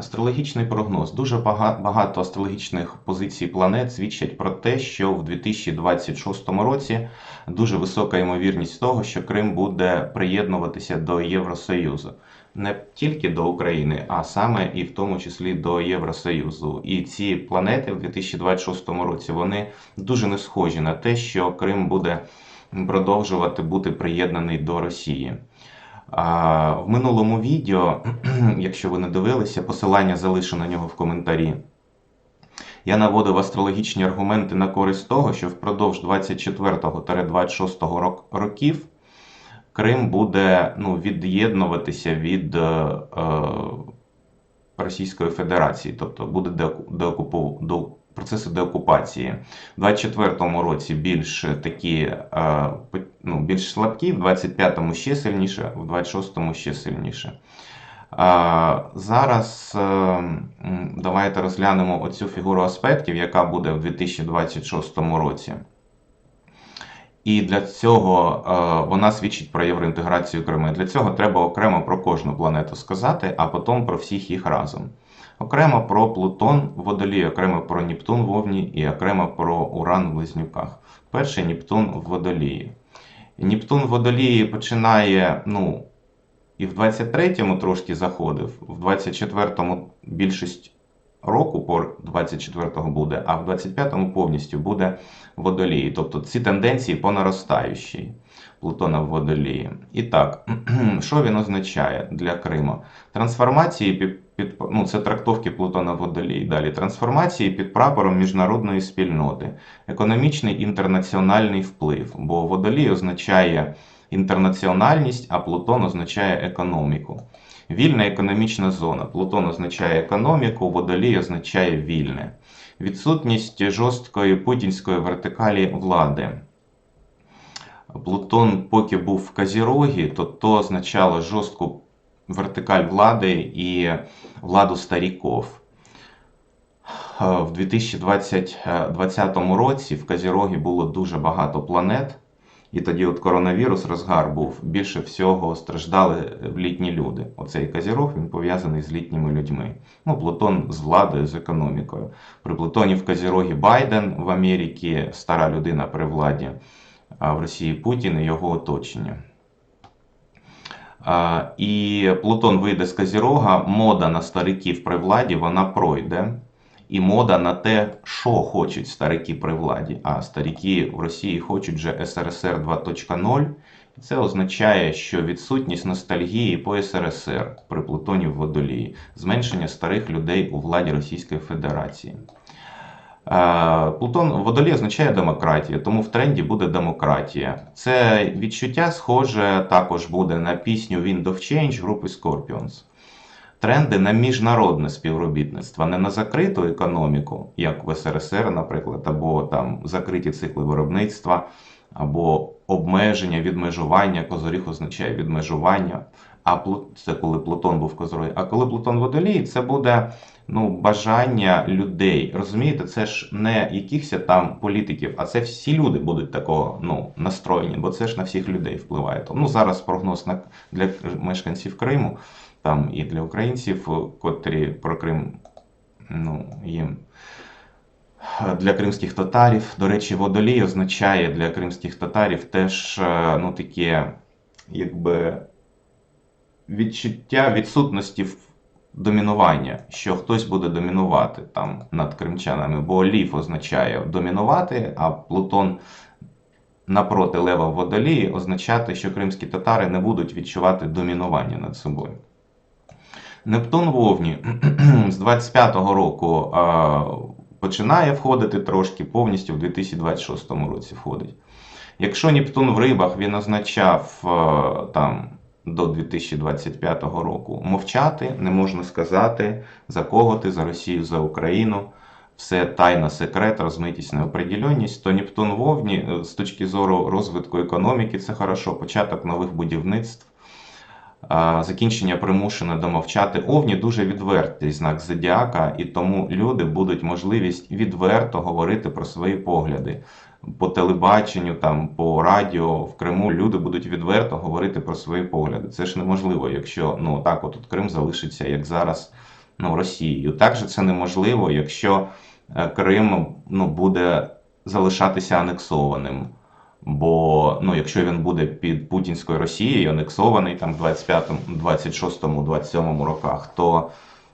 Астрологічний прогноз. Дуже багато астрологічних позицій планет свідчать про те, що в 2026 році дуже висока ймовірність того, що Крим буде приєднуватися до Євросоюзу. Не тільки до України, а саме і в тому числі до Євросоюзу. І ці планети в 2026 році вони дуже не схожі на те, що Крим буде продовжувати бути приєднаний до Росії. В минулому відео, якщо ви не дивилися, посилання залишу на нього в коментарі. Я наводив астрологічні аргументи на користь того, що впродовж 24-26 рок- років Крим буде ну, від'єднуватися від е, е, Російської Федерації, тобто буде деоку- процесу деокупації. У 24-му році більш такі е, ну, більш слабкі, в 25-му ще сильніше, в 26-му ще сильніше. Зараз е, давайте розглянемо оцю фігуру аспектів, яка буде в 2026 році. І для цього е, вона свідчить про євроінтеграцію Криму. Для цього треба окремо про кожну планету сказати, а потім про всіх їх разом. Окремо про Плутон в водолії, окремо про Нептун в Овні і окремо про Уран в Близнюках. Перший Нептун в водолії. Нептун в водолії починає, ну, і в 23-му трошки заходив, в 24-му більшість року по 24-го буде, а в 25-му повністю буде водолії. Тобто ці тенденції по наростаючій Плутона в водолії. І так, що він означає для Криму? Трансформації під, ну, це трактовки Плутона в водолії. Далі трансформації під прапором міжнародної спільноти, економічний інтернаціональний вплив, бо водолій означає інтернаціональність, а Плутон означає економіку. Вільна економічна зона. Плутон означає економіку, водолій означає вільне. Відсутність жорсткої путінської вертикалі влади. Плутон, поки був в Казірогі, то то означало жорстку вертикаль влади і владу старіков. Е, В 2020 році в Казірогі було дуже багато планет, і тоді от коронавірус розгар був. Більше всього страждали літні люди. Оцей Казірог він пов'язаний з літніми людьми. Ну, Плутон з владою, з економікою. При Плутоні в Казірогі Байден в Америці, стара людина при владі, а в Росії Путін і його оточення. І Плутон вийде з Казірога, мода на стариків при владі вона пройде. І мода на те, що хочуть старики при владі. А старики в Росії хочуть вже СРСР 2.0. Це означає, що відсутність ностальгії по СРСР при Плутоні в водолії, зменшення старих людей у владі Російської Федерації. Е, Плутон в водолі означає демократія, тому в тренді буде демократія. Це відчуття схоже також буде на пісню Wind of Change групи Scorpions. Тренди на міжнародне співробітництво, не на закриту економіку, як в СРСР, наприклад, або там закриті цикли виробництва, або обмеження, відмежування. Козоріг означає відмежування. А це коли Плутон був в Козорозі. А коли Плутон в водолії, це буде ну, бажання людей. Розумієте, це ж не якихось там політиків, а це всі люди будуть такого ну, настроєні, бо це ж на всіх людей впливає. Ну, зараз прогноз на, для мешканців Криму там і для українців, котрі про Крим ну, їм. Для кримських татарів, до речі, водолій означає для кримських татарів теж е, ну, таке, якби відчуття відсутності домінування, що хтось буде домінувати там над кримчанами, бо лів означає домінувати, а Плутон напроти лева водолії означати, що кримські татари не будуть відчувати домінування над собою. Нептун в Овні з 25-го року а, починає входити трошки, повністю в 2026 році входить. Якщо Нептун в рибах він означав е, там до 2025 року. Мовчати, не можна сказати, за кого ти, за Росію, за Україну. Все тайна, секрет, розмитість, неопределеність, то Нептун Вовні е, з точки зору розвитку економіки це хорошо, початок нових будівництв, закінчення примушено домовчати. Овні дуже відвертий знак зодіака, і тому люди будуть можливість відверто говорити про свої погляди. По телебаченню, там, по радіо в Криму люди будуть відверто говорити про свої погляди. Це ж неможливо, якщо ну, так от, от Крим залишиться, як зараз, ну, Росією. Також це неможливо, якщо е, Крим ну, буде залишатися анексованим. Бо ну, якщо він буде під путінською Росією анексований там в 25-му, 26-му, 27-му роках, то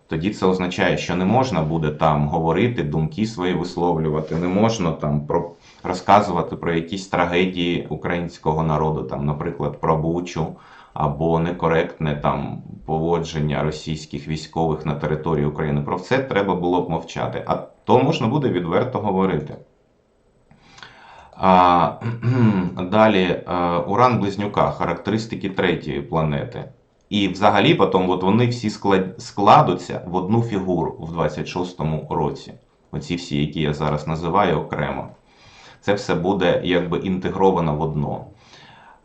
тоді це означає, що не можна буде там говорити, думки свої висловлювати, не можна там про розказувати про якісь трагедії українського народу, там, наприклад, про Бучу або некоректне там поводження російських військових на території України. Про це треба було б мовчати. А то можна буде відверто говорити. Далі Уран Близнюка, характеристики третьої планети. І взагалі потім от вони всі складуться в одну фігуру в 26-му році. Оці всі, які я зараз називаю окремо. Це все буде якби інтегровано в одно.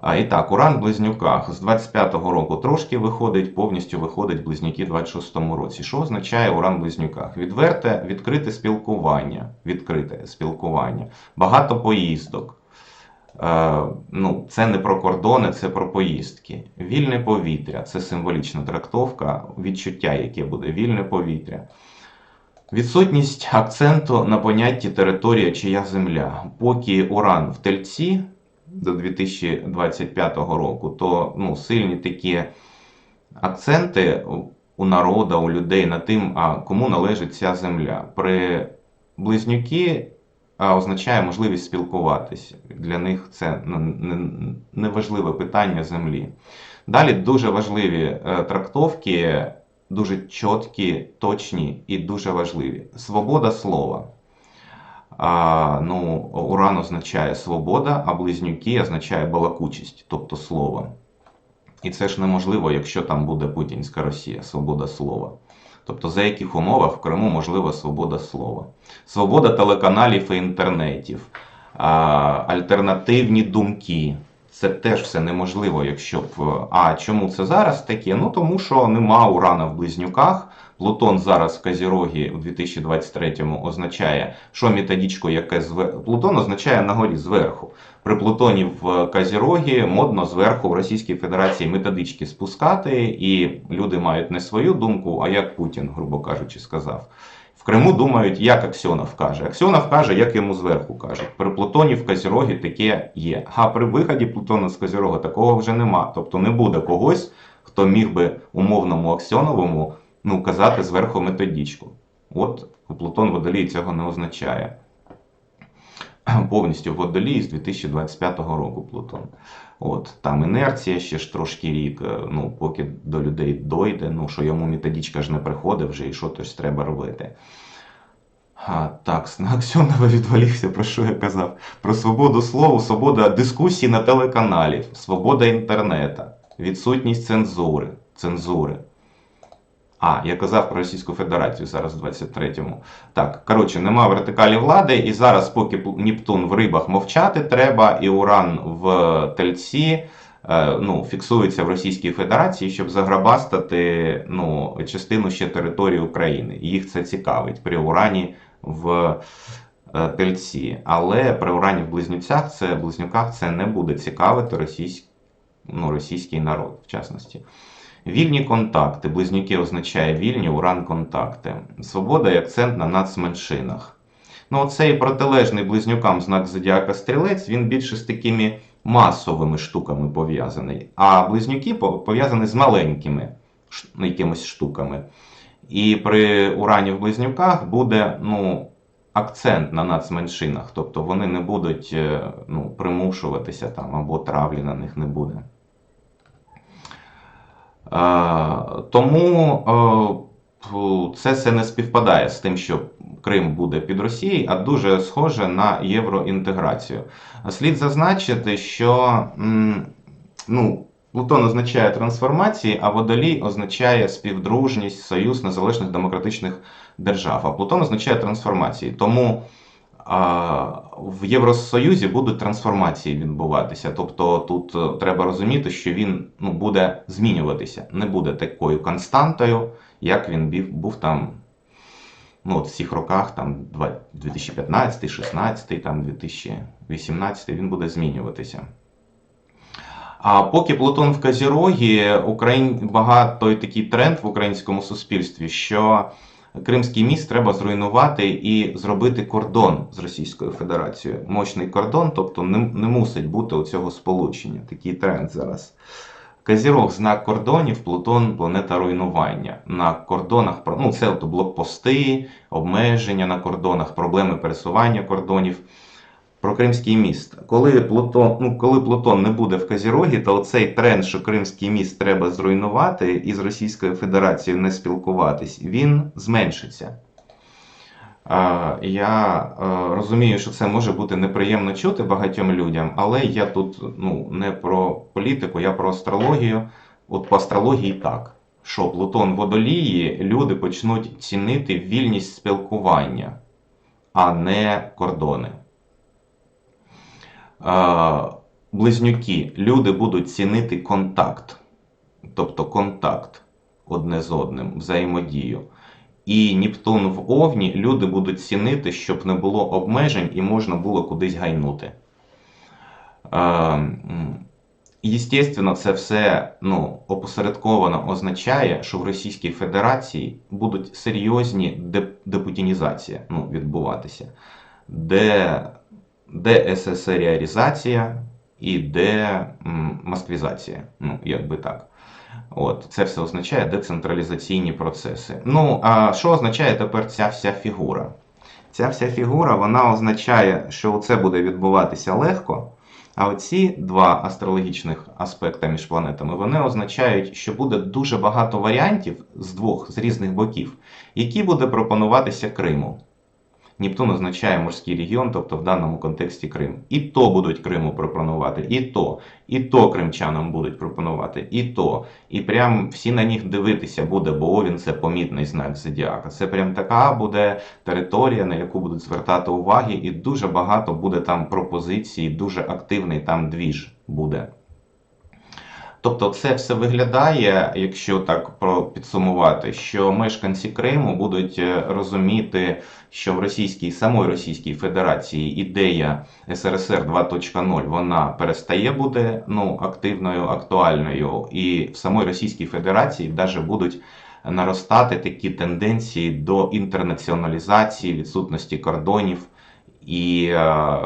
А, і так, Уран в Близнюках з 25-го року трошки виходить, повністю виходить Близнюки в 26-му році. Що означає Уран в Близнюках? Відверте, відкрите спілкування. Відкрите спілкування. Багато поїздок. Е, ну, це не про кордони, це про поїздки. Вільне повітря це символічна трактовка, відчуття, яке буде вільне повітря. Відсутність акценту на понятті територія чия земля. Поки Уран в тельці до 2025 року, то ну, сильні такі акценти у народу, у людей на тим, а кому належить ця земля. При близнюки означає можливість спілкуватися. Для них це не- неважливе питання землі. Далі дуже важливі е, трактовки, дуже чіткі, точні і дуже важливі. Свобода слова. Ну, Уран означає свобода, а близнюки означає балакучість, тобто слово. І це ж неможливо, якщо там буде путінська Росія, свобода слова. Тобто, за яких умовах в Криму можлива свобода слова, свобода телеканалів і інтернетів, альтернативні думки. Це теж все неможливо, якщо б. А чому це зараз таке? Ну тому що нема урана в близнюках. Плутон зараз в Казірогі у 2023-му означає, що методичку, яке зве... Плутон означає на горі зверху. При Плутоні в Казірогі модно зверху в Російській Федерації методички спускати, і люди мають не свою думку, а як Путін, грубо кажучи, сказав. В Криму думають, як Аксьонов каже. Аксьонов каже, як йому зверху кажуть. При Плутоні в Казірогі таке є. А при виході Плутона з Казірога такого вже нема. Тобто не буде когось, хто міг би умовному Аксьоновому ну, казати зверху методичку. От Плутон водолій цього не означає. Повністю водолій з 2025 року Плутон. От, там інерція ще ж трошки рік, е, ну, поки до людей дойде, ну, що йому методичка ж не приходить вже і що тось треба робити. А, так, на Аксьонова відволікся, про що я казав? Про свободу слова, свобода дискусій на телеканалі, свобода інтернету, відсутність цензури. цензури. А, я казав про Російську Федерацію зараз в 23-му. Так, коротше, нема вертикалі влади, і зараз, поки Нептун в рибах мовчати треба, і Уран в тельці е, ну, фіксується в Російській Федерації, щоб заграбастати ну, частину ще території України. Їх це цікавить при Урані в е, тельці. Але при Урані в близнюцях це близнюках це не буде цікавити російсь, ну, російський народ, в частності. Вільні контакти. Близнюки означає вільні, уран контакти. Свобода і акцент на нацменшинах. Ну, оцей протилежний близнюкам знак зодіака стрілець, він більше з такими масовими штуками пов'язаний. А близнюки пов'язані з маленькими якимись штуками. І при урані в близнюках буде ну, акцент на нацменшинах. Тобто вони не будуть е, ну, примушуватися там або травлі на них не буде. Е, Тому е, це все не співпадає з тим, що Крим буде під Росією, а дуже схоже на євроінтеграцію. Слід зазначити, що ну, Плутон означає трансформації, а водолій означає співдружність, союз незалежних демократичних держав. А Плутон означає трансформації. Тому в Євросоюзі будуть трансформації відбуватися. Тобто тут е, треба розуміти, що він ну, буде змінюватися, не буде такою константою, як він був там ну, от в цих роках, там 2015, 16, там 2018, він буде змінюватися. А поки Плутон в Козірогі, Україн... багато такий тренд в українському суспільстві, що Кримський міст треба зруйнувати і зробити кордон з Російською Федерацією. Мощний кордон, тобто не, не мусить бути у цього сполучення. Такий тренд зараз. Казірог знак кордонів, Плутон планета руйнування. На кордонах ну, це блокпости, обмеження на кордонах, проблеми пересування кордонів. Про Кримський міст. Коли Плутон, ну, коли Плутон не буде в Козірогі, то цей тренд, що Кримський міст треба зруйнувати і з Російською Федерацією не спілкуватись, він зменшиться. Я розумію, що це може бути неприємно чути багатьом людям, але я тут ну, не про політику, я про астрологію. От по астрології так, що Плутон водолії люди почнуть цінити вільність спілкування, а не кордони. Близнюки, люди будуть цінити контакт, тобто контакт одне з одним, взаємодію. І Нептун в Овні люди будуть цінити, щоб не було обмежень і можна було кудись гайнути. Єстественно, це все ну, опосередковано означає, що в Російській Федерації будуть серйозні деп- депутінізації ну, відбуватися, де ДССРіарізація і де москвізація. Ну, якби так. От, це все означає децентралізаційні процеси. Ну, а що означає тепер ця вся фігура? Ця вся фігура вона означає, що це буде відбуватися легко. А оці два астрологічних аспекти між планетами вони означають, що буде дуже багато варіантів з двох з різних боків, які буде пропонуватися Криму. Нептун означає морський регіон, тобто в даному контексті Крим. І то будуть Криму пропонувати, і то, і то кримчанам будуть пропонувати, і то. І прям всі на них дивитися буде, бо Овін це помітний знак зодіака. Це прям така буде територія, на яку будуть звертати уваги, і дуже багато буде там пропозицій, дуже активний там двіж буде. Тобто це все виглядає, якщо так підсумувати, що мешканці Криму будуть е, розуміти, що в Російській самої Російській Федерації ідея СРСР 2.0 вона перестає бути ну, активною, актуальною, і в самої Російській Федерації навіть будуть наростати такі тенденції до інтернаціоналізації, відсутності кордонів. І е,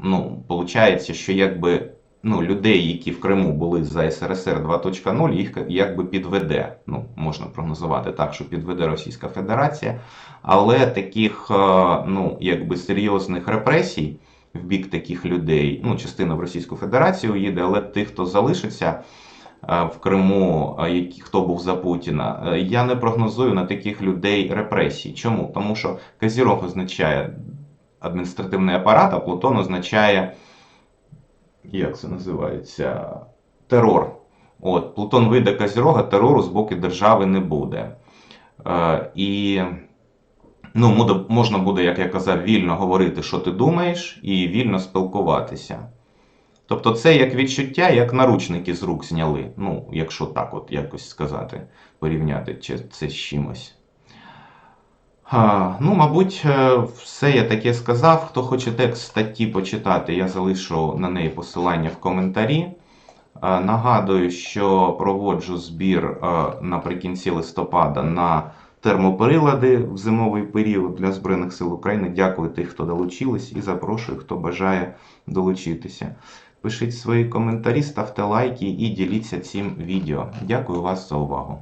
ну, виходить, що якби ну, людей, які в Криму були за СРСР 2.0, їх якби підведе. Ну, можна прогнозувати так, що підведе Російська Федерація. Але таких е, ну, якби серйозних репресій в бік таких людей, ну, частина в Російську Федерацію їде, але тих, хто залишиться. е, В Криму, е, які хто був за Путіна, я не прогнозую на таких людей репресій. Чому? Тому що Казірог означає адміністративний апарат, а Плутон означає як це називається? Терор. От, Плутон вийде Козірога, терору з боку держави не буде. Е, і ну, можна буде, як я казав, вільно говорити, що ти думаєш, і вільно спілкуватися. Тобто це як відчуття, як наручники з рук зняли. Ну, якщо так от якось сказати, порівняти чи це з чимось. Ну, мабуть, е, все я таке сказав. Хто хоче текст статті почитати, я залишу на неї посилання в коментарі. Е, Нагадую, що проводжу збір е, наприкінці листопада на термоприлади в зимовий період для Збройних сил України. Дякую тих, хто долучились, і запрошую, хто бажає долучитися. Пишіть свої коментарі, ставте лайки і діліться цим відео. Дякую вас за увагу.